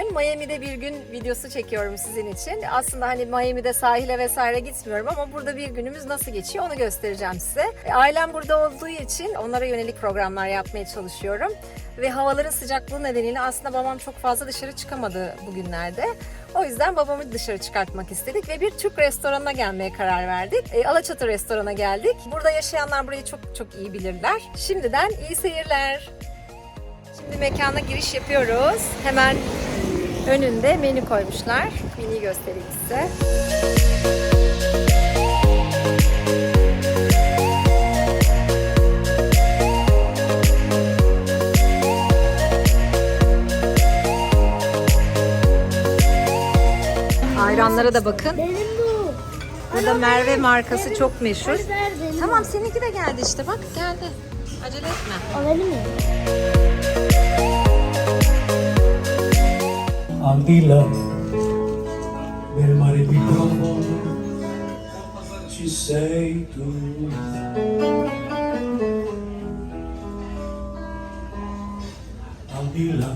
Bugün Miami'de bir gün videosu çekiyorum sizin için. Aslında hani Miami'de sahile vesaire gitmiyorum ama burada bir günümüz nasıl geçiyor onu göstereceğim size. E, Ailem burada olduğu için onlara yönelik programlar yapmaya çalışıyorum. Ve havaların sıcaklığı nedeniyle aslında babam çok fazla dışarı çıkamadı bugünlerde. O yüzden babamı dışarı çıkartmak istedik ve bir Türk restoranına gelmeye karar verdik. E, Alaçatı restorana geldik. Burada yaşayanlar burayı çok çok iyi bilirler. Şimdiden iyi seyirler. Şimdi mekana giriş yapıyoruz. Hemen önünde menü koymuşlar. Menüyü göstereyim size. Ayranlara da bakın. Benim bu. Burada Merve markası çok meşhur. Tamam seninki de geldi işte bak geldi. Acele etme. O benim mi? Andila nel mare ci sei tu. Andila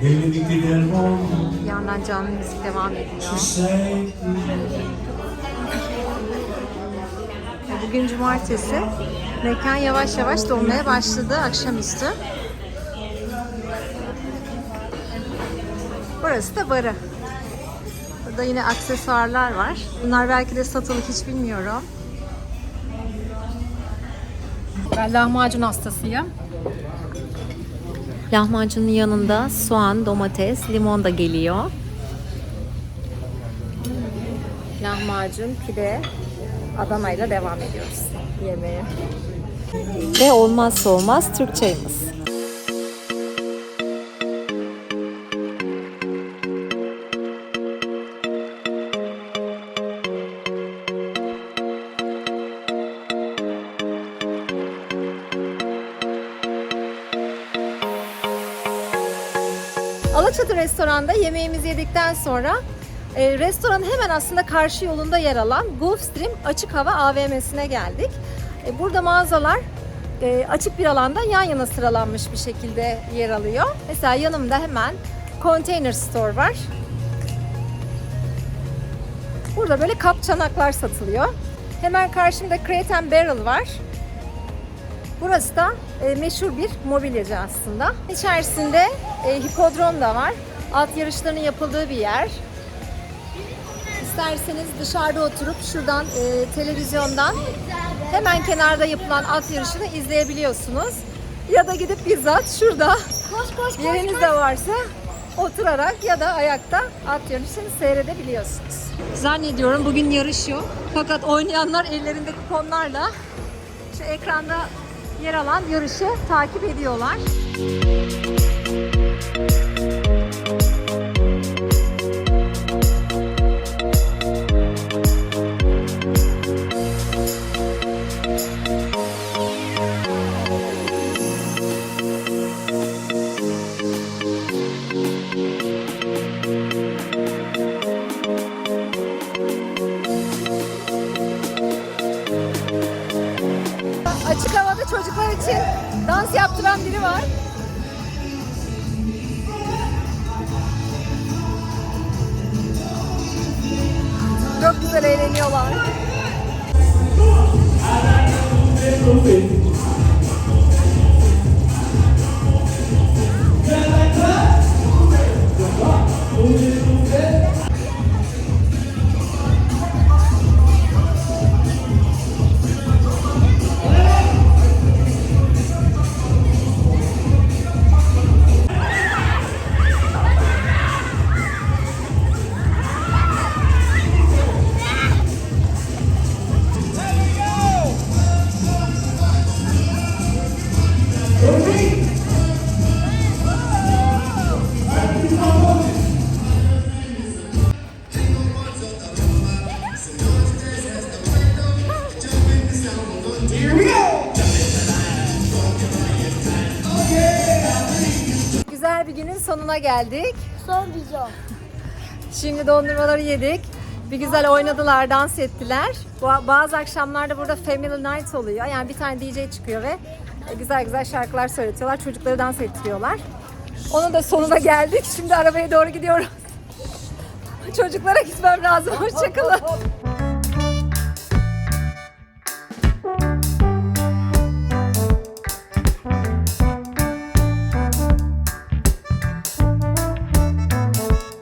viti del mondo Bir yandan canlı müzik devam ci ediyor. sei tu. Bugün cumartesi. Mekan yavaş yavaş dolmaya başladı akşamüstü. Burası da barı. Burada yine aksesuarlar var. Bunlar belki de satılık hiç bilmiyorum. Ben lahmacun hastasıyım. Lahmacunun yanında soğan, domates, limon da geliyor. Lahmacun, pide, Adana ile devam ediyoruz yemeğe. Ve olmazsa olmaz Türk çayımız. Alaçatı restoranda yemeğimizi yedikten sonra e, restoranın hemen aslında karşı yolunda yer alan Gulfstream Açık Hava AVM'sine geldik. E, burada mağazalar e, açık bir alanda yan yana sıralanmış bir şekilde yer alıyor. Mesela yanımda hemen Container Store var. Burada böyle kap çanaklar satılıyor. Hemen karşımda Crate and Barrel var. Burası da e, meşhur bir mobilyacı aslında. İçerisinde e, hipodrom da var. At yarışlarının yapıldığı bir yer. İsterseniz dışarıda oturup şuradan e, televizyondan hemen kenarda yapılan at yarışını izleyebiliyorsunuz. Ya da gidip bizzat şurada Koş koş koş. yeriniz de varsa oturarak ya da ayakta at yarışını seyredebiliyorsunuz. Zannediyorum bugün yarış yok. Fakat oynayanlar ellerinde kuponlarla şu ekranda yer alan yarışı takip ediyorlar. Yaptıran biri var. Çok güzel eğleniyorlar. Sonuna geldik. Son video. Şimdi dondurmaları yedik. Bir güzel oynadılar, dans ettiler. Bazı akşamlarda burada Family Night oluyor. Yani bir tane DJ çıkıyor ve Güzel güzel şarkılar söyletiyorlar. Çocukları dans ettiriyorlar. Onun da sonuna geldik. Şimdi arabaya doğru gidiyoruz. Çocuklara gitmem lazım. Hoşçakalın.